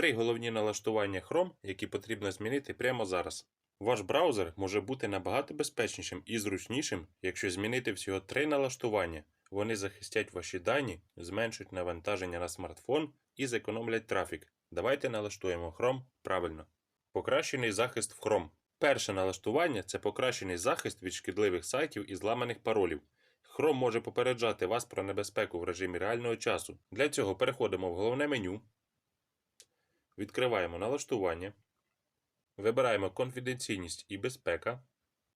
Три головні налаштування Chrome, які потрібно змінити прямо зараз. Ваш браузер може бути набагато безпечнішим і зручнішим, якщо змінити всього три налаштування. Вони захистять ваші дані, зменшують навантаження на смартфон і зекономлять трафік. Давайте налаштуємо Chrome правильно. Покращений захист в Chrome. Перше налаштування це покращений захист від шкідливих сайтів і зламаних паролів. Chrome може попереджати вас про небезпеку в режимі реального часу. Для цього переходимо в головне меню, відкриваємо налаштування, вибираємо конфіденційність і безпека,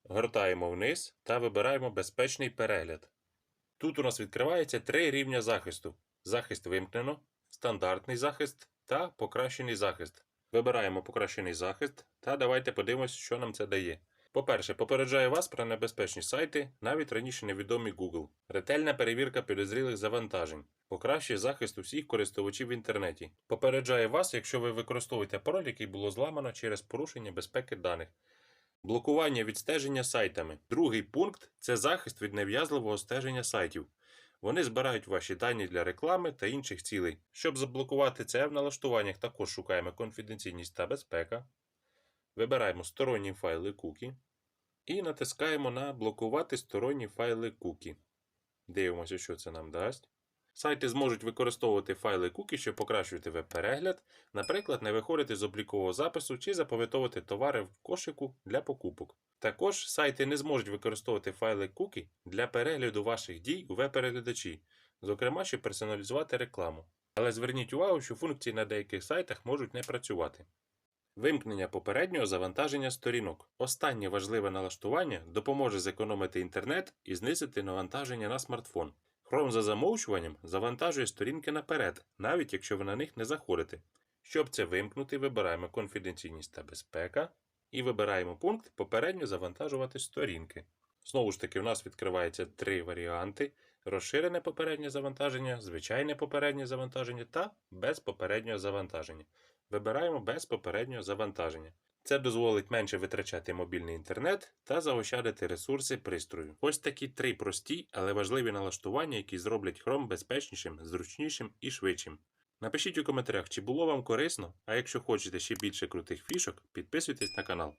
гортаємо вниз та вибираємо безпечний перегляд. Тут у нас відкривається три рівня захисту: захист вимкнено, стандартний захист та покращений захист. Вибираємо покращений захист та давайте подивимось, що нам це дає. По-перше, попереджає вас про небезпечні сайти, навіть раніше невідомі Google. Ретельна перевірка підозрілих завантажень. Покращує захист усіх користувачів в інтернеті. Попереджає вас, якщо ви використовуєте пароль, який було зламано через порушення безпеки даних. Блокування відстеження сайтами. Другий пункт це захист від нав'язливого стеження сайтів. Вони збирають ваші дані для реклами та інших цілей. Щоб заблокувати це в налаштуваннях, також шукаємо конфіденційність та безпека. Вибираємо сторонні файли кукі і натискаємо на блокувати сторонні файли кукі. Дивимося, що це нам дасть. Сайти зможуть використовувати файли кукі, щоб покращувати веб-перегляд, наприклад, не виходити з облікового запису чи запам'ятовувати товари в кошику для покупок. Також сайти не зможуть використовувати файли кукі для перегляду ваших дій у веб-переглядачі, зокрема, щоб персоналізувати рекламу. Але зверніть увагу, що функції на деяких сайтах можуть не працювати. Вимкнення попереднього завантаження сторінок. Останнє важливе налаштування допоможе зекономити інтернет і знизити навантаження на смартфон. Chrome за замовчуванням завантажує сторінки наперед, навіть якщо ви на них не заходите. Щоб це вимкнути, вибираємо конфіденційність та безпека і вибираємо пункт попередньо завантажувати сторінки. Знову ж таки, у нас відкриваються три варіанти: розширене попереднє завантаження, звичайне попереднє завантаження та без попереднього завантаження. Вибираємо без попереднього завантаження. Це дозволить менше витрачати мобільний інтернет та заощадити ресурси пристрою. Ось такі три прості, але важливі налаштування, які зроблять Chrome безпечнішим, зручнішим і швидшим. Напишіть у коментарях, чи було вам корисно, а якщо хочете ще більше крутих фішок, підписуйтесь на канал.